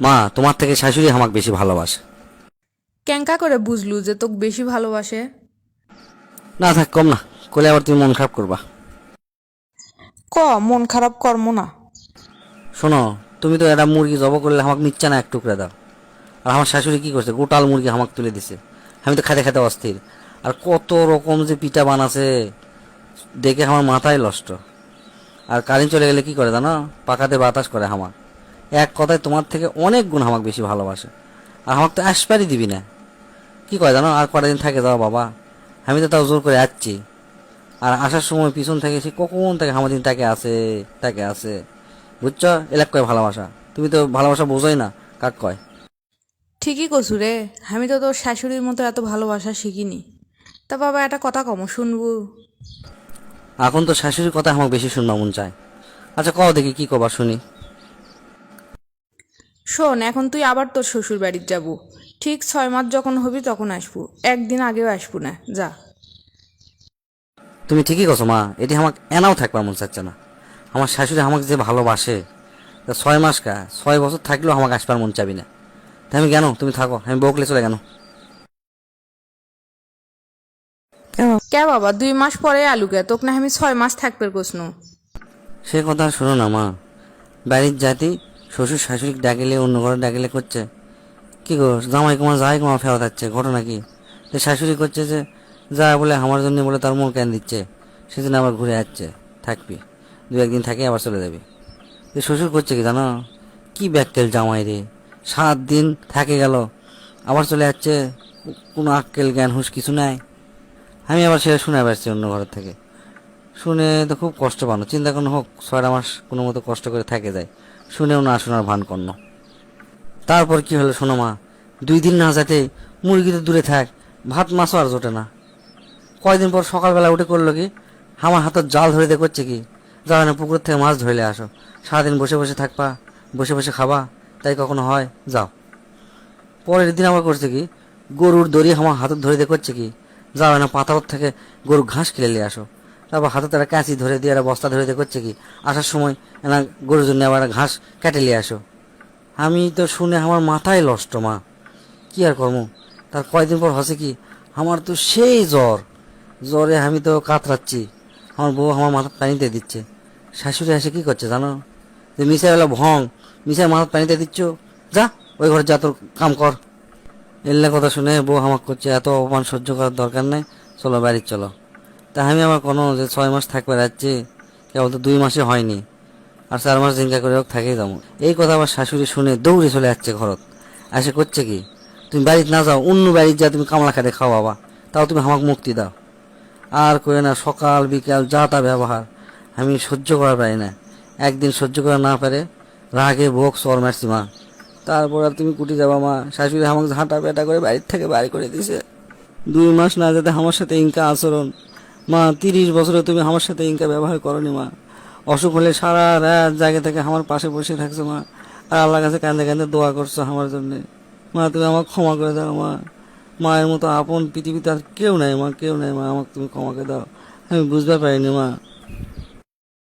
মা তোমার থেকে শাশুড়ি আমাকে বেশি ভালোবাসে। ক্যাঙ্কা করে বুঝলু যে তোকে বেশি ভালোবাসে? না থাক কম না। কোলে আবার তুমি মন খারাপ করবা। ক মন খারাপ কর্ম না। শোনো তুমি তো একটা মুরগি জব করলে আমাকে নিচ্ছে না এক টুকরা দাও। আর আমার শাশুড়ি কি করছে? গোটাল মুরগি আমাকে তুলে দিছে। আমি তো খাতে খাতে অস্থির। আর কত রকম যে পিঠা বানাছে দেখে আমার মাথায় নষ্ট আর কারেন্ট চলে গেলে কি করে জানো? পাকাতে বাতাস করে হামাক এক কথায় তোমার থেকে অনেক গুণ আমাকে বেশি ভালোবাসে। আর আমাকে তো আসপারই দিবি না। কি কয় জানো? আর কটা দিন থাকে যাও বাবা। আমি তো তাও জোর করে যাচ্ছি আর আসার সময় পিছন থেকে সে কখন থেকে আমার দিন তাকে আসে তাকে আসে। বুঝছ? এলাক কয় ভালোবাসা। তুমি তো ভালোবাসা বোঝোই না কাক কয়? ঠিকই কছু রে। আমি তো তোর শাশুড়ির মতো এত ভালোবাসা শিখিনি। তা বাবা একটা কথা কম শুনবু। এখন তো শাশুড়ির কথা আমাকে বেশি শুনবা মন চায়। আচ্ছা কও দেখি কি কবা শুনি। শোন এখন তুই আবার তোর শ্বশুর বাড়ির যাব। ঠিক ছয় মাস যখন হবি তখন আসব। একদিন আগেও আসব না। যা। তুমি ঠিকই কছো মা। এটি আমাকে এনাও থাকবার মন চাচ্ছে না। আমার শাশুড়ি আমাকে যে ভালোবাসে তা ছয় মাস কা? ছয় বছর থাকলেও আমাকে আসবার মন চাবি না। তাই আমি কেন? তুমি থাকো আমি বকলে চলে কেন? কে বাবা? দুই মাস পরে আলুকে তোকে না আমি ছয় মাস থাকবে কোসনু সে কথা শোনো না মা। বাড়ির জাতি শ্বশুর শাশুড়ি ডাকিলে, অন্য ঘরে ডাকিলে করছে, কি গো, জামাই কুমা যাই কুমা ফেরত যাচ্ছে ঘটনা কি? যে শাশুড়ি করছে যে, যা বলে আমার জন্য বলে তার মন কেন দিচ্ছে? সেদিন আবার ঘুরে যাচ্ছে থাকবি, দু একদিন থাকে আবার চলে যাবি। যে শ্বশুর করছে কি জানো? কি ব্যাকটেল জামাই রে, সাত দিন থাকে গেল, আবার চলে যাচ্ছে কোনো আক্কেল জ্ঞান হুঁশ কিছু নাই। আমি আবার সেটা শুনে পাচ্ছি অন্য ঘরের থেকে। শুনে তো খুব কষ্ট পানো। চিন্তা কোনো হোক ছয়টা মাস কোনো মতো কষ্ট করে থাকে যায়। শুনেও না শোনার ভান করন তারপর কি হলো শোনো মা? দুই দিন না যাতে মুরগি তো দূরে থাক, ভাত মাছও আর জোটে না। কয়দিন পর সকালবেলা উঠে করল কি? আমার হাতের জাল ধরে দিয়ে করছে কি? যাও না পুকুর থেকে মাছ ধরলে আসো। সারাদিন বসে বসে থাকবা বসে বসে খাবা, তাই কখনো হয়? যাও। পরের দিন আবার করছে কি? গরুর দড়ি আমার হাতত ধরে দিয়ে করছে কি? যাও না পাতার থেকে গরু ঘাস কিনে নিয়ে আসো। তারপর হাতে তারা কাঁচি ধরে দিয়ে একটা বস্তা ধরে দিয়ে করছে কি? আসার সময় না গরুর জন্য আবার ঘাস কেটে নিয়ে আসো। আমি তো শুনে আমার মাথায় লষ্ট মা। কি আর কর্ম তার কয়দিন পর হসে কি? আমার তো সেই জ্বর। জ্বরে আমি তো কাতরাচ্ছি। আমার বউ আমার মাথা পানিতে দিচ্ছে। শাশুড়ি এসে কি করছে জানো? যে মিশাই হলো ভং। মিশাই মাথা পানিতে দিচ্ছ? যা, ওই ঘরে যা, তোর কাম কর। এলে কথা শুনে বউ আমাকে করছে, এত অপমান সহ্য করার দরকার নেই। চলো বাড়ির চলো। তা আমি আমার কোনো যে ছয় মাস থাকবে রাজ্যে কেবল তো দুই মাসে হয়নি। আর চার মাস জিঙ্কা করে হোক থাকেই যাব এই কথা আমার শাশুড়ি শুনে দৌড়ে চলে যাচ্ছে ঘরত। আসে করছে কি, তুমি বাড়িতে না যাও, অন্য বাড়িতে যা তুমি কামলা খাটে খাও বাবা, তাও তুমি আমাকে মুক্তি দাও। আর করে না, সকাল, বিকাল যা তা ব্যবহার, আমি সহ্য করা পারি না। একদিন সহ্য করা না পারে, রাগে ভোগ সর মারছি মা। তারপর আর তুমি কুটি যাবা মা, শাশুড়ি আমাকে ঝাঁটা পেটা করে বাড়ির থেকে বাড়ি করে দিছে। দুই মাস না যেতে আমার সাথে ইনকা আচরণ মা, তিরিশ বছরে তুমি আমার সাথে ইনকা ব্যবহার করনি, মা। অসুখ হলে সারা রাত জায়গা থেকে আমার পাশে বসে থাকছো, মা। আর আল্লাহর কাছে কান্দে কান্দে দোয়া করছ আমার জন্য। মা, তুমি আমাকে ক্ষমা করে দাও, মা। মায়ের মতো আপন পৃথিবীতে আর কেউ নাই, মা, কেউ নাই, মা। আমাকে তুমি ক্ষমা করে দাও। আমি বুঝতে পারিনি, মা।